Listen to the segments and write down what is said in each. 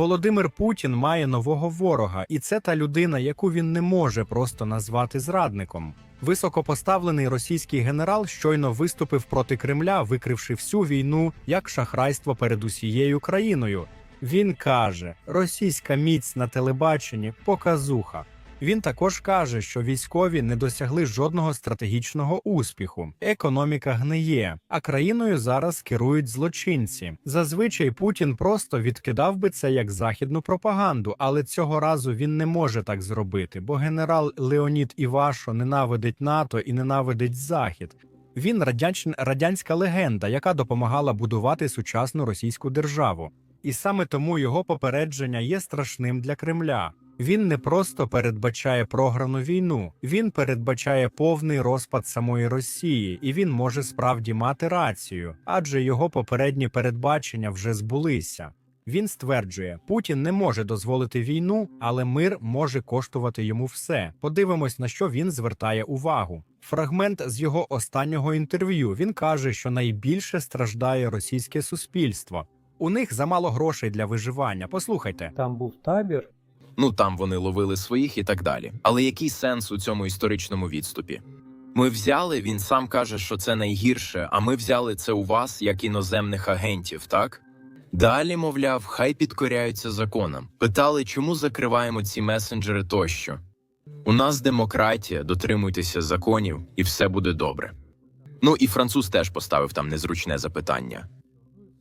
Володимир Путін має нового ворога, і це та людина, яку він не може просто назвати зрадником. Високопоставлений російський генерал щойно виступив проти Кремля, викривши всю війну як шахрайство перед усією країною. Він каже: російська міць на телебаченні показуха. Він також каже, що військові не досягли жодного стратегічного успіху. Економіка гниє, а країною зараз керують злочинці. Зазвичай Путін просто відкидав би це як західну пропаганду, але цього разу він не може так зробити, бо генерал Леонід Івашо ненавидить НАТО і ненавидить Захід. Він радянщ... радянська легенда, яка допомагала будувати сучасну російську державу. І саме тому його попередження є страшним для Кремля. Він не просто передбачає програну війну, він передбачає повний розпад самої Росії, і він може справді мати рацію, адже його попередні передбачення вже збулися. Він стверджує, Путін не може дозволити війну, але мир може коштувати йому все. Подивимось, на що він звертає увагу. Фрагмент з його останнього інтерв'ю. Він каже, що найбільше страждає російське суспільство. У них замало грошей для виживання. Послухайте. Там був табір, Ну там вони ловили своїх і так далі. Але який сенс у цьому історичному відступі? Ми взяли, він сам каже, що це найгірше, а ми взяли це у вас як іноземних агентів, так? Далі, мовляв, хай підкоряються законам. Питали, чому закриваємо ці месенджери тощо. У нас демократія, дотримуйтеся законів, і все буде добре. Ну і француз теж поставив там незручне запитання.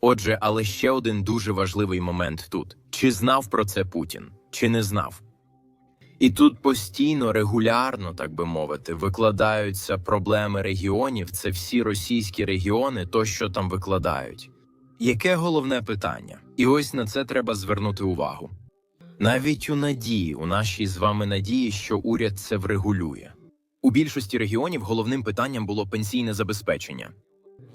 Отже, але ще один дуже важливий момент тут: чи знав про це Путін, чи не знав? І тут постійно, регулярно, так би мовити, викладаються проблеми регіонів, це всі російські регіони, то що там викладають. Яке головне питання? І ось на це треба звернути увагу. Навіть у надії, у нашій з вами надії, що уряд це врегулює. У більшості регіонів головним питанням було пенсійне забезпечення.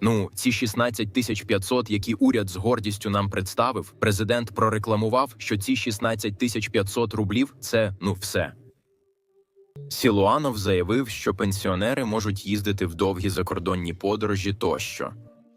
Ну, ці 16 тисяч 500, які уряд з гордістю нам представив, президент прорекламував, що ці 16 тисяч 500 рублів це ну все. Сілуанов заявив, що пенсіонери можуть їздити в довгі закордонні подорожі тощо.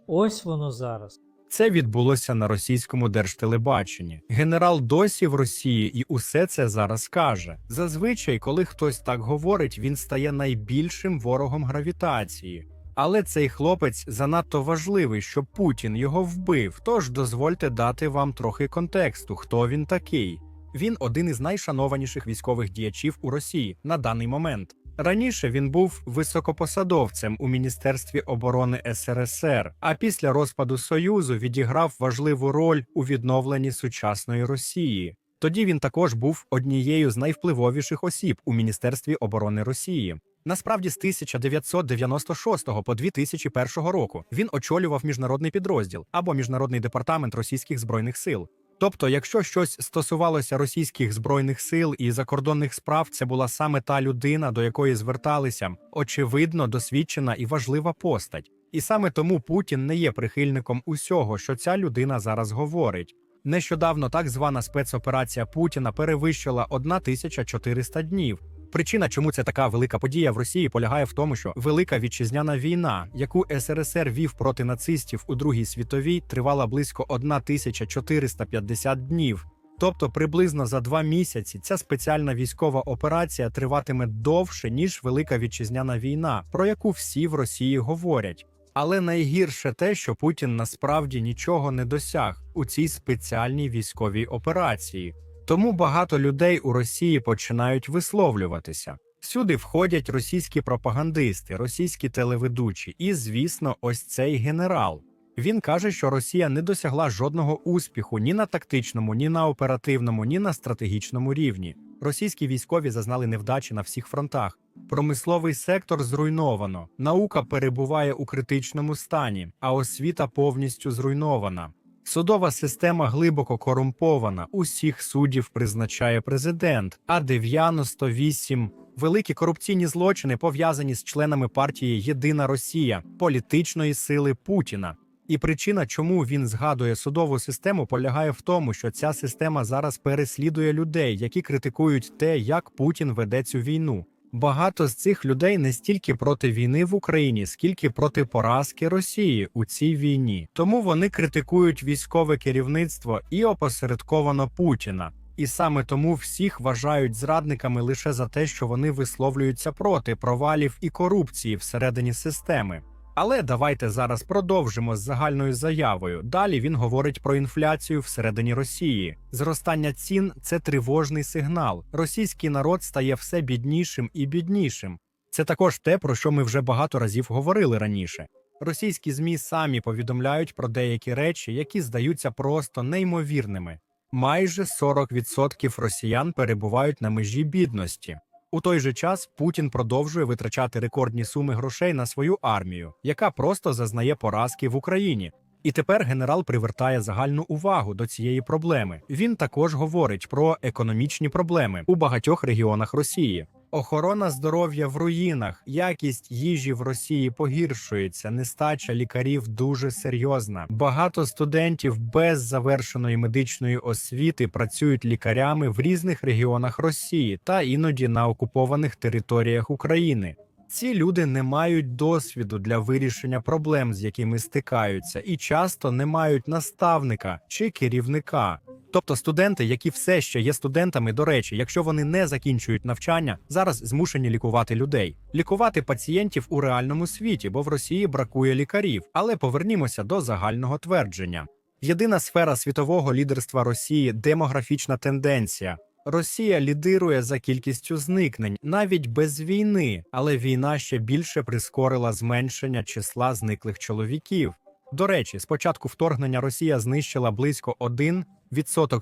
ось воно зараз. Це відбулося на російському держтелебаченні. Генерал досі в Росії і усе це зараз каже. Зазвичай, коли хтось так говорить, він стає найбільшим ворогом гравітації. Але цей хлопець занадто важливий, щоб Путін його вбив. Тож дозвольте дати вам трохи контексту, хто він такий. Він один із найшанованіших військових діячів у Росії на даний момент. Раніше він був високопосадовцем у Міністерстві оборони СРСР, а після розпаду Союзу відіграв важливу роль у відновленні сучасної Росії. Тоді він також був однією з найвпливовіших осіб у Міністерстві оборони Росії. Насправді, з 1996 по 2001 року він очолював міжнародний підрозділ або міжнародний департамент російських збройних сил. Тобто, якщо щось стосувалося російських збройних сил і закордонних справ, це була саме та людина, до якої зверталися, очевидно, досвідчена і важлива постать. І саме тому Путін не є прихильником усього, що ця людина зараз говорить. Нещодавно так звана спецоперація Путіна перевищила 1400 днів. Причина, чому це така велика подія в Росії, полягає в тому, що велика вітчизняна війна, яку СРСР вів проти нацистів у Другій світовій, тривала близько 1450 днів. Тобто, приблизно за два місяці ця спеціальна військова операція триватиме довше ніж велика вітчизняна війна, про яку всі в Росії говорять. Але найгірше те, що Путін насправді нічого не досяг у цій спеціальній військовій операції. Тому багато людей у Росії починають висловлюватися. Сюди входять російські пропагандисти, російські телеведучі, і, звісно, ось цей генерал. Він каже, що Росія не досягла жодного успіху ні на тактичному, ні на оперативному, ні на стратегічному рівні. Російські військові зазнали невдачі на всіх фронтах. Промисловий сектор зруйновано, наука перебуває у критичному стані, а освіта повністю зруйнована. Судова система глибоко корумпована. Усіх суддів призначає президент, а 98 великі корупційні злочини пов'язані з членами партії Єдина Росія, політичної сили Путіна. І причина, чому він згадує судову систему, полягає в тому, що ця система зараз переслідує людей, які критикують те, як Путін веде цю війну. Багато з цих людей не стільки проти війни в Україні, скільки проти поразки Росії у цій війні. Тому вони критикують військове керівництво і опосередковано Путіна. І саме тому всіх вважають зрадниками лише за те, що вони висловлюються проти провалів і корупції всередині системи. Але давайте зараз продовжимо з загальною заявою. Далі він говорить про інфляцію всередині Росії. Зростання цін це тривожний сигнал. Російський народ стає все біднішим і біднішим. Це також те, про що ми вже багато разів говорили раніше. Російські змі самі повідомляють про деякі речі, які здаються просто неймовірними. Майже 40% росіян перебувають на межі бідності. У той же час Путін продовжує витрачати рекордні суми грошей на свою армію, яка просто зазнає поразки в Україні. І тепер генерал привертає загальну увагу до цієї проблеми. Він також говорить про економічні проблеми у багатьох регіонах Росії. Охорона здоров'я в руїнах, якість їжі в Росії погіршується, нестача лікарів дуже серйозна. Багато студентів без завершеної медичної освіти працюють лікарями в різних регіонах Росії та іноді на окупованих територіях України. Ці люди не мають досвіду для вирішення проблем, з якими стикаються, і часто не мають наставника чи керівника. Тобто студенти, які все ще є студентами, до речі, якщо вони не закінчують навчання, зараз змушені лікувати людей, лікувати пацієнтів у реальному світі, бо в Росії бракує лікарів. Але повернімося до загального твердження. Єдина сфера світового лідерства Росії демографічна тенденція. Росія лідирує за кількістю зникнень навіть без війни, але війна ще більше прискорила зменшення числа зниклих чоловіків. До речі, з початку вторгнення Росія знищила близько 1%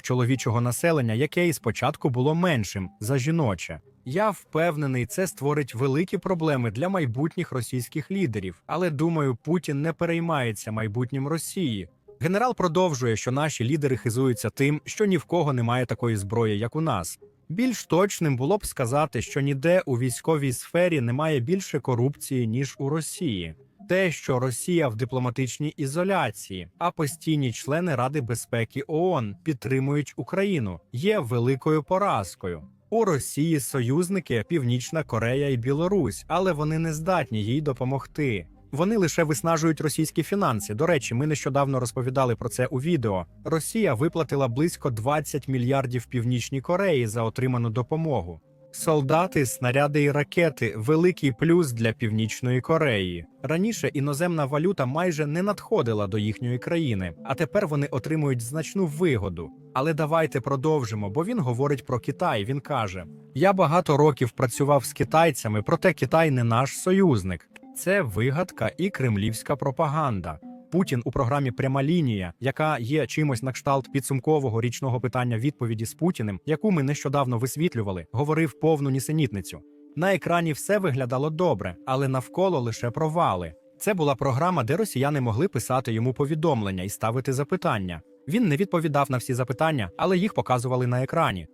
чоловічого населення, яке і спочатку було меншим за жіноче. Я впевнений, це створить великі проблеми для майбутніх російських лідерів, але думаю, Путін не переймається майбутнім Росії. Генерал продовжує, що наші лідери хизуються тим, що ні в кого немає такої зброї, як у нас. Більш точним було б сказати, що ніде у військовій сфері немає більше корупції ніж у Росії. Те, що Росія в дипломатичній ізоляції, а постійні члени Ради безпеки ООН підтримують Україну, є великою поразкою. У Росії союзники Північна Корея і Білорусь, але вони не здатні їй допомогти. Вони лише виснажують російські фінанси. До речі, ми нещодавно розповідали про це у відео. Росія виплатила близько 20 мільярдів Північній Кореї за отриману допомогу. Солдати, снаряди і ракети великий плюс для Північної Кореї. Раніше іноземна валюта майже не надходила до їхньої країни, а тепер вони отримують значну вигоду. Але давайте продовжимо, бо він говорить про Китай. Він каже: Я багато років працював з китайцями, проте Китай не наш союзник. Це вигадка і кремлівська пропаганда. Путін у програмі Пряма лінія, яка є чимось на кшталт підсумкового річного питання відповіді з Путіним, яку ми нещодавно висвітлювали, говорив повну нісенітницю. На екрані все виглядало добре, але навколо лише провали. Це була програма, де росіяни могли писати йому повідомлення і ставити запитання. Він не відповідав на всі запитання, але їх показували на екрані.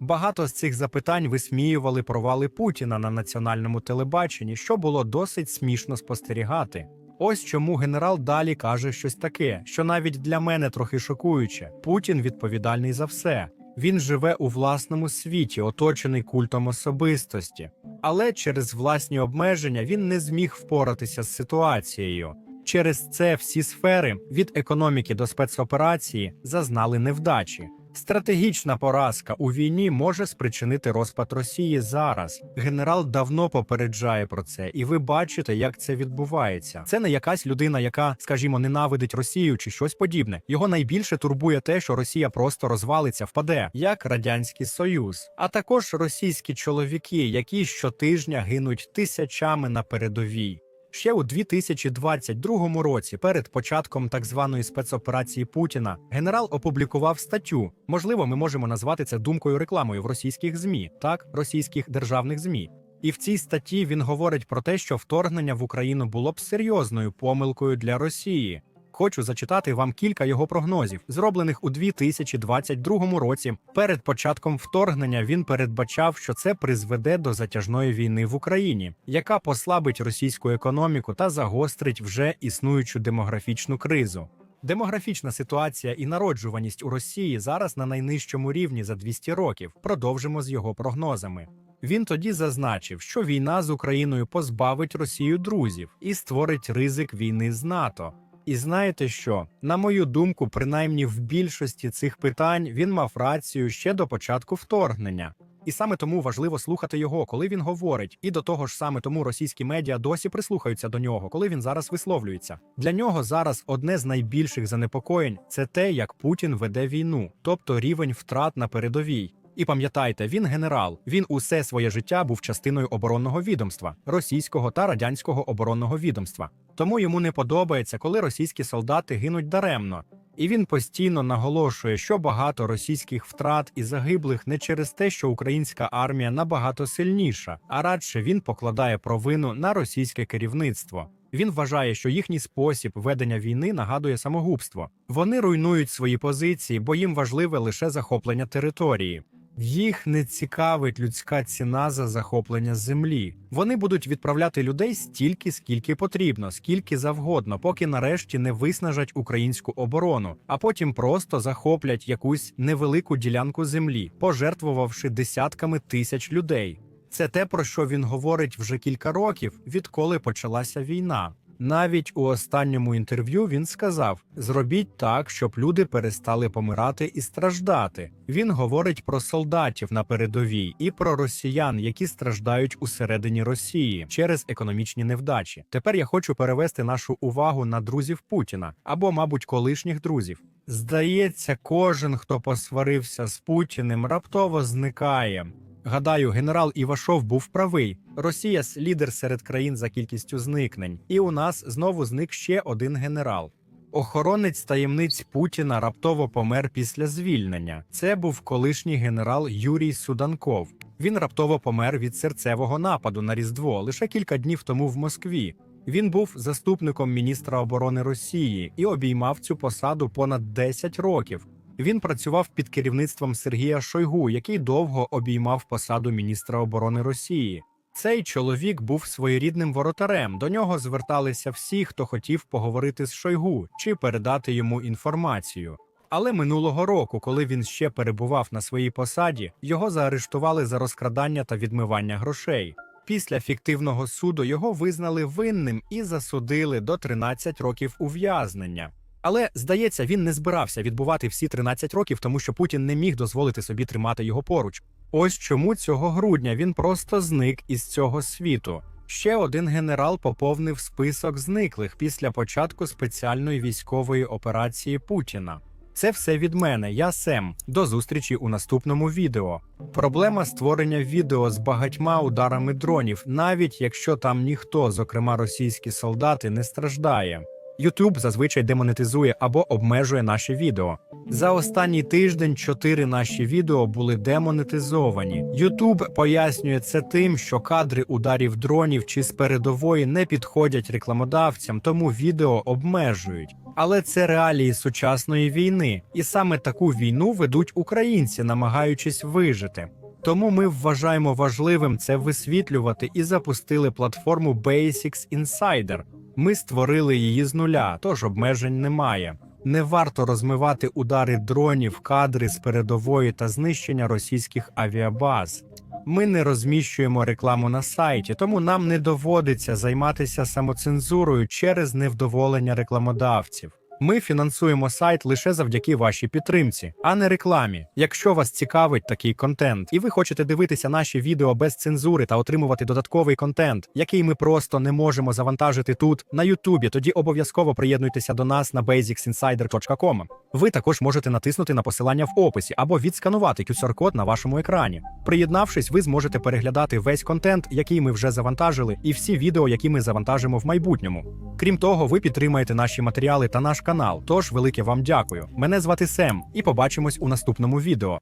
Багато з цих запитань висміювали провали Путіна на національному телебаченні, що було досить смішно спостерігати. Ось чому генерал далі каже щось таке, що навіть для мене трохи шокуюче. Путін відповідальний за все. Він живе у власному світі, оточений культом особистості, але через власні обмеження він не зміг впоратися з ситуацією. Через це всі сфери від економіки до спецоперації зазнали невдачі. Стратегічна поразка у війні може спричинити розпад Росії зараз. Генерал давно попереджає про це, і ви бачите, як це відбувається. Це не якась людина, яка, скажімо, ненавидить Росію чи щось подібне. Його найбільше турбує те, що Росія просто розвалиться, впаде, як радянський союз, а також російські чоловіки, які щотижня гинуть тисячами на передовій. Ще у 2022 році, перед початком так званої спецоперації Путіна, генерал опублікував статтю. Можливо, ми можемо назвати це думкою рекламою в російських змі, так російських державних змі. І в цій статті він говорить про те, що вторгнення в Україну було б серйозною помилкою для Росії. Хочу зачитати вам кілька його прогнозів, зроблених у 2022 році. Перед початком вторгнення він передбачав, що це призведе до затяжної війни в Україні, яка послабить російську економіку та загострить вже існуючу демографічну кризу. Демографічна ситуація і народжуваність у Росії зараз на найнижчому рівні за 200 років. Продовжимо з його прогнозами. Він тоді зазначив, що війна з Україною позбавить Росію друзів і створить ризик війни з НАТО. І знаєте що? На мою думку, принаймні в більшості цих питань він мав рацію ще до початку вторгнення. І саме тому важливо слухати його, коли він говорить, і до того ж саме тому російські медіа досі прислухаються до нього, коли він зараз висловлюється. Для нього зараз одне з найбільших занепокоєнь це те, як Путін веде війну, тобто рівень втрат на передовій. І пам'ятайте, він генерал. Він усе своє життя був частиною оборонного відомства, російського та радянського оборонного відомства. Тому йому не подобається, коли російські солдати гинуть даремно. І він постійно наголошує, що багато російських втрат і загиблих не через те, що українська армія набагато сильніша, а радше він покладає провину на російське керівництво. Він вважає, що їхній спосіб ведення війни нагадує самогубство. Вони руйнують свої позиції, бо їм важливе лише захоплення території. Їх не цікавить людська ціна за захоплення землі. Вони будуть відправляти людей стільки, скільки потрібно, скільки завгодно, поки нарешті не виснажать українську оборону, а потім просто захоплять якусь невелику ділянку землі, пожертвувавши десятками тисяч людей. Це те, про що він говорить вже кілька років, відколи почалася війна. Навіть у останньому інтерв'ю він сказав: зробіть так, щоб люди перестали помирати і страждати. Він говорить про солдатів на передовій і про росіян, які страждають усередині Росії через економічні невдачі. Тепер я хочу перевести нашу увагу на друзів Путіна або, мабуть, колишніх друзів. Здається, кожен, хто посварився з Путіним, раптово зникає. Гадаю, генерал Івашов був правий. Росія лідер серед країн за кількістю зникнень, і у нас знову зник ще один генерал. Охоронець таємниць Путіна раптово помер після звільнення. Це був колишній генерал Юрій Суданков. Він раптово помер від серцевого нападу на Різдво лише кілька днів тому в Москві. Він був заступником міністра оборони Росії і обіймав цю посаду понад 10 років. Він працював під керівництвом Сергія Шойгу, який довго обіймав посаду міністра оборони Росії. Цей чоловік був своєрідним воротарем. До нього зверталися всі, хто хотів поговорити з Шойгу чи передати йому інформацію. Але минулого року, коли він ще перебував на своїй посаді, його заарештували за розкрадання та відмивання грошей. Після фіктивного суду його визнали винним і засудили до 13 років ув'язнення. Але здається, він не збирався відбувати всі 13 років, тому що Путін не міг дозволити собі тримати його поруч. Ось чому цього грудня він просто зник із цього світу. Ще один генерал поповнив список зниклих після початку спеціальної військової операції Путіна. Це все від мене. Я Сем. До зустрічі у наступному відео. Проблема створення відео з багатьма ударами дронів, навіть якщо там ніхто, зокрема російські солдати, не страждає. YouTube зазвичай демонетизує або обмежує наші відео. За останній тиждень чотири наші відео були демонетизовані. YouTube пояснює це тим, що кадри ударів дронів чи з передової не підходять рекламодавцям, тому відео обмежують. Але це реалії сучасної війни, і саме таку війну ведуть українці, намагаючись вижити. Тому ми вважаємо важливим це висвітлювати і запустили платформу Basics Insider. Ми створили її з нуля, тож обмежень немає. Не варто розмивати удари дронів, кадри з передової та знищення російських авіабаз. Ми не розміщуємо рекламу на сайті, тому нам не доводиться займатися самоцензурою через невдоволення рекламодавців. Ми фінансуємо сайт лише завдяки вашій підтримці, а не рекламі. Якщо вас цікавить такий контент, і ви хочете дивитися наші відео без цензури та отримувати додатковий контент, який ми просто не можемо завантажити тут на Ютубі, тоді обов'язково приєднуйтеся до нас на basicsinsider.com. Ви також можете натиснути на посилання в описі або відсканувати QR-код на вашому екрані. Приєднавшись, ви зможете переглядати весь контент, який ми вже завантажили, і всі відео, які ми завантажимо в майбутньому. Крім того, ви підтримаєте наші матеріали та наш канал. Тож велике вам дякую. Мене звати Сем, і побачимось у наступному відео.